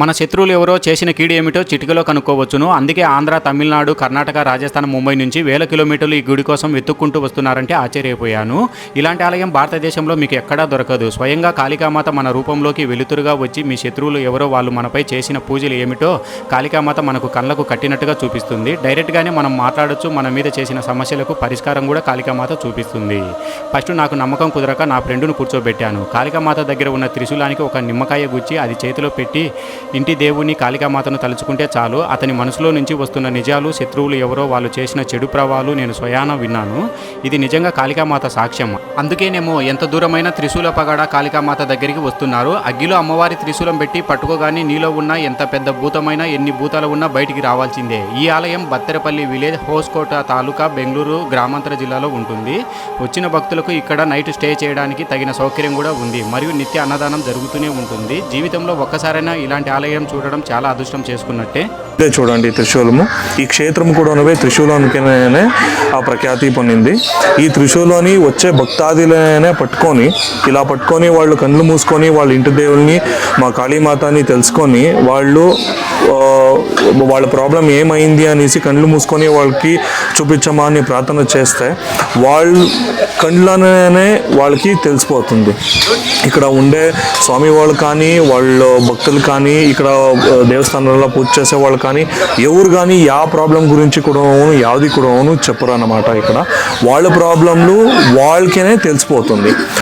మన శత్రువులు ఎవరో చేసిన కీడు ఏమిటో చిటికలో కనుక్కోవచ్చును. అందుకే ఆంధ్ర తమిళనాడు కర్ణాటక రాజస్థాన్ ముంబై నుంచి వేల కిలోమీటర్లు ఈ గుడి కోసం వెతుక్కుంటూ వస్తున్నారంటే ఆశ్చర్యపోయాను. ఇలాంటి ఆలయం భారతదేశంలో మీకు ఎక్కడా దొరకదు. స్వయంగా కాళికామాత మన రూపంలోకి వెలుతురుగా వచ్చి మీ శత్రువులు ఎవరో వాళ్ళు మనపై చేసిన పూజలు ఏమిటో కాళికామాత మనకు కళ్ళకు కట్టినట్టుగా చూపిస్తుంది. డైరెక్ట్గానే మనం మాట్లాడొచ్చు. మన మీద చేసిన సమస్యలకు పరిష్కారం కూడా కాళికామాత చూపిస్తుంది. ఫస్ట్ నాకు నమ్మకం కుదరక నా ఫ్రెండును కూర్చోబెట్టాను. కాళికామాత దగ్గర ఉన్న త్రిశూలానికి ఒక నిమ్మకాయ గుచ్చి అది చేతిలో పెట్టి ఇంటి దేవుని కాళికామాతను తలుచుకుంటే చాలు. అతని మనసులో నుంచి వస్తున్న నిజాలు శత్రువులు ఎవరో వాళ్ళు చేసిన చెడు ప్రవాహాలు నేను స్వయాన విన్నాను. ఇది నిజంగా కాళికామాత సాక్ష్యం అందుకేనేమో ఎంత దూరమైన త్రిశూల పగడ కాళికామాత దగ్గరికి వస్తున్నారు. అగ్గిలో అమ్మవారి త్రిశూలం పెట్టి పట్టుకోగానే నీలో ఉన్న ఎంత పెద్ద భూతమైనా ఎన్ని భూతాలు ఉన్నా బయటికి రావాల్సిందే. ఈ ఆలయం బత్తెరపల్లి విలేజ్ హోస్కోట తాలూకా బెంగళూరు గ్రామాంతర జిల్లాలో ఉంటుంది. వచ్చిన భక్తులకు ఇక్కడ నైట్ స్టే చేయడానికి తగిన సౌకర్యం కూడా ఉంది. మరియు నిత్య అన్నదానం జరుగుతూనే ఉంటుంది. జీవితంలో ఒక్కసారైనా ఇలాంటి ఆలయం చూడడం చాలా అదృష్టం చేసుకున్నట్టే. ఇదే చూడండి త్రిశూలము. ఈ క్షేత్రం కూడా ఉన్నవే త్రిశూలానికినే ఆ ప్రఖ్యాతి పొందింది. ఈ త్రిశూలని వచ్చే భక్తాదిలోనే పట్టుకొని ఇలా పట్టుకొని వాళ్ళు కళ్ళు మూసుకొని వాళ్ళ ఇంటి దేవుల్ని మా కాళీమాతని తెలుసుకొని వాళ్ళు వాళ్ళ ప్రాబ్లం ఏమైంది అనేసి కళ్ళు మూసుకొని వాళ్ళకి చూపించమా అని ప్రార్థన చేస్తే వాళ్ళు కళ్ళనే వాళ్ళకి తెలిసిపోతుంది. ఇక్కడ ఉండే స్వామి వాళ్ళు కానీ వాళ్ళ భక్తులు కానీ ఇక్కడ దేవస్థానంలో పూజ చేసే వాళ్ళు కానీ ఎవరు కానీ యా ప్రాబ్లం గురించి కూడా యాది కూడా చెప్పరు అన్నమాట ఇక్కడ. వాళ్ళ ప్రాబ్లంలు వాళ్ళకేనే తెలిసిపోతుంది.